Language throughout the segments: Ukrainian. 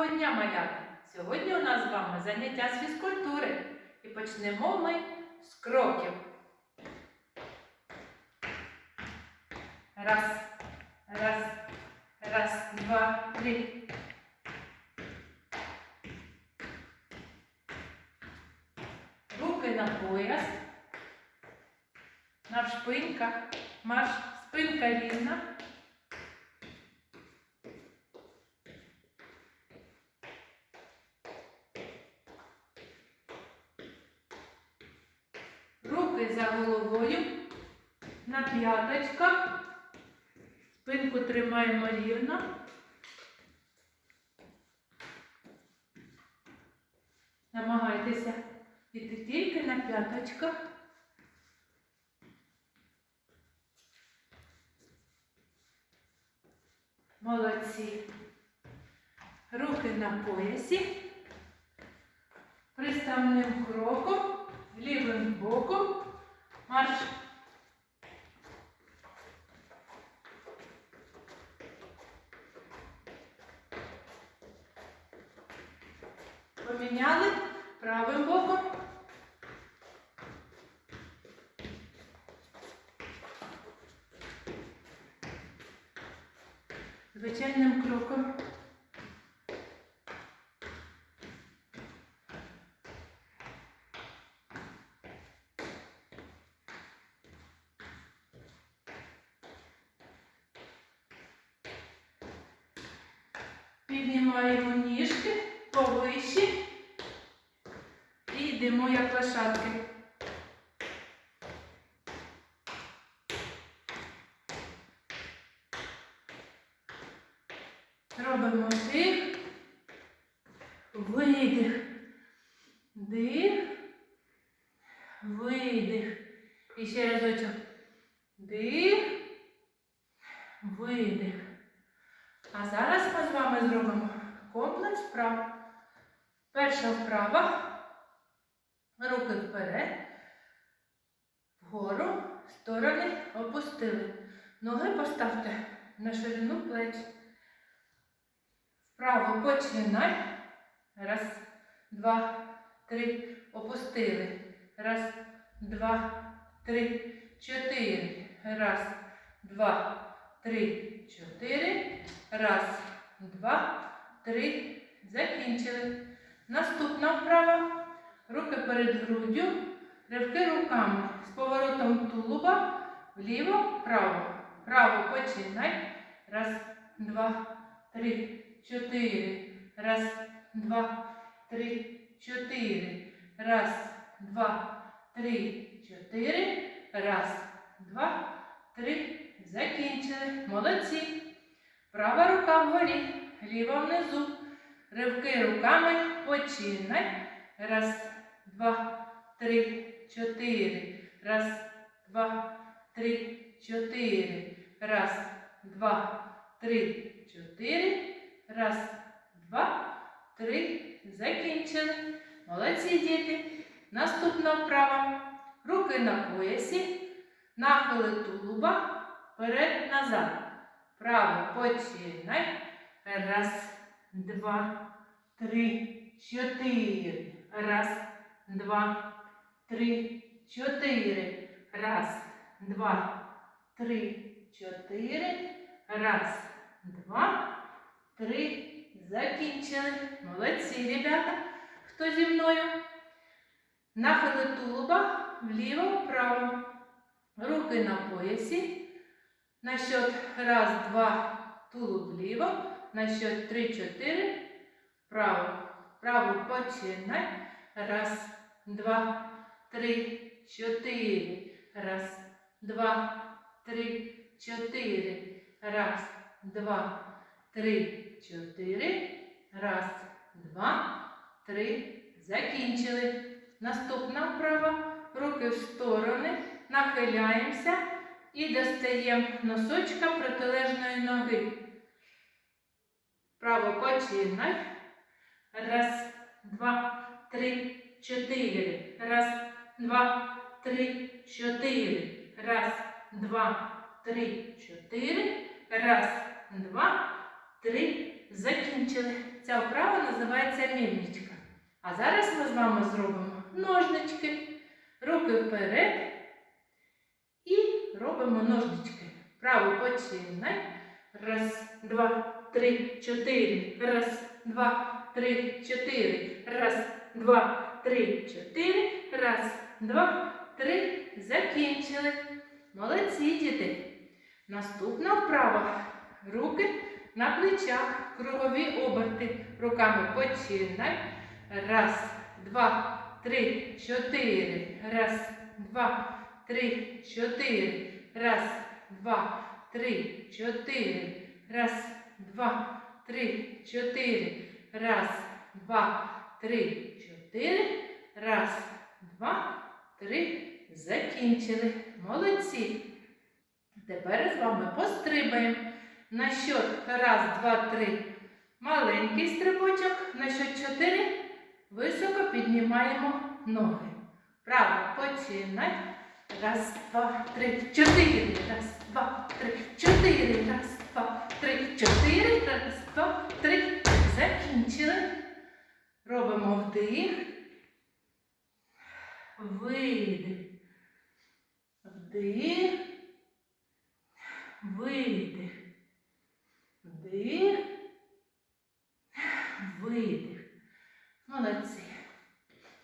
Доброго дня, малята! Сьогодні у нас з вами заняття з фізкультури. І почнемо ми з кроків. Раз, раз, раз, два, три. Руки на пояс. На шпиньках. Марш, спинка рівна. Руки за головою на п'яточках. Спинку тримаємо рівно. Намагайтеся йти тільки на п'яточках. Молодці. Руки на поясі. Приставним кроком, лівим боком. Марш. Поміняли правим боком. Звичайним кроком. Піднімаємо ніжки повище і йдемо як лошадки. Робимо дих, видих, дих, видих. І ще разочок. Дих, видих. А зараз ми з вами зробимо комплекс вправ. Перша вправа. Руки вперед, вгору, сторони опустили. Ноги поставте на ширину плеч. Вправо починай. Раз, два, три. Опустили. Раз, два, три, чотири. Раз, два, три, чотири. Раз, два, три. Закінчили. Наступна вправа. Руки перед груддю. Ривки руками з поворотом тулуба вліво, вправо. Право починай. Раз, два, три, чотири. Раз, два, три, чотири. Раз, два, три, чотири. Раз, два, три. Закінчили. Молодці. Права рука вгорі, ліва внизу. Ривки руками починай. Раз, два, три, чотири. Раз, два, три, чотири. Раз, два, три, чотири. Раз, два, три. Закінчили. Молодці діти. Наступна вправа. Руки на поясі. Нахили тулуба. Вперед назад. Право починай. Раз, два, три, чотири. Раз, два, три, чотири. Раз, два, три, чотири. Раз, два, три. Закінчили. Молодці, ребята. Хто зі мною? Нахили тулуба вліво, вправо. Руки на поясі. На счет раз, два, тулуб вліво. На счет три, чотири. Вправо. Право починай. Раз, два, три, чотири. Раз, два, три, чотири. Раз, два, три, чотири. Раз, два, три. Закінчили. Наступна вправа. Руки в сторони. Нахиляємося і достаємо носочка протилежної ноги. Право починай. Раз, два, три, чотири. Раз, два, три, чотири. Раз, два, три, чотири. Раз, два, три. Закінчили. Ця вправа називається мільничка. А зараз ми з вами зробимо ножнички. Руки вперед робимо ножнички. Право починай. Раз, два, три, чотири. Раз, два, три, чотири. Раз, два, три, чотири. Раз, два, три. Закінчили. Молодці, діти. Наступна вправа. Руки на плечах. Кругові оберти. Руками починай. Раз, два, три, чотири. Раз, два, три, чотири. Раз, два, три, чотири. Раз, два, три, чотири. Раз, два, три, чотири. Раз, два, три. Закінчили. Молодці. Тепер з вами пострибаємо. На счет раз, два, три. Маленький стрибочок. На счет чотири. Високо піднімаємо ноги. Право починай. Раз, два, три, чотири. Раз, два, три, чотири. Раз, два, три, чотири. Раз, два, три. Закінчили. Робимо вдих. Видих. Вдих. Видих. Вдих. Видих. Молодці.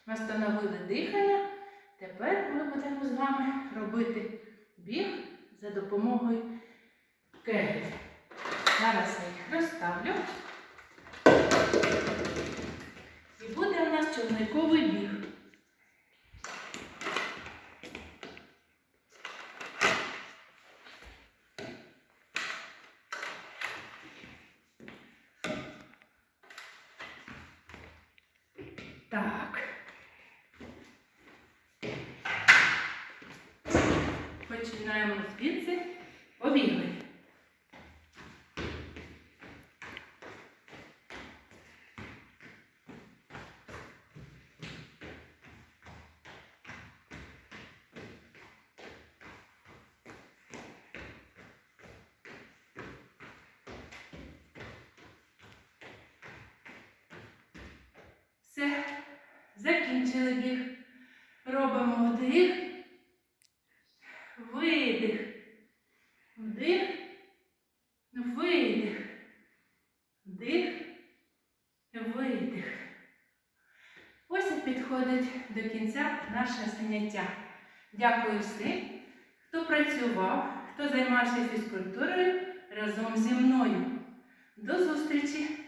Встановили дихання. Тепер ми будемо з вами робити біг за допомогою кегель. Зараз я їх розставлю. І буде у нас човниковий біг. Так. Починаємо звідси. Побігли. Все, закінчили біг. Робимо вдих, видих, вдих, видих, вдих, видих. Ось і підходить до кінця наше заняття. Дякую всім, хто працював, хто займався фізкультурою разом зі мною. До зустрічі!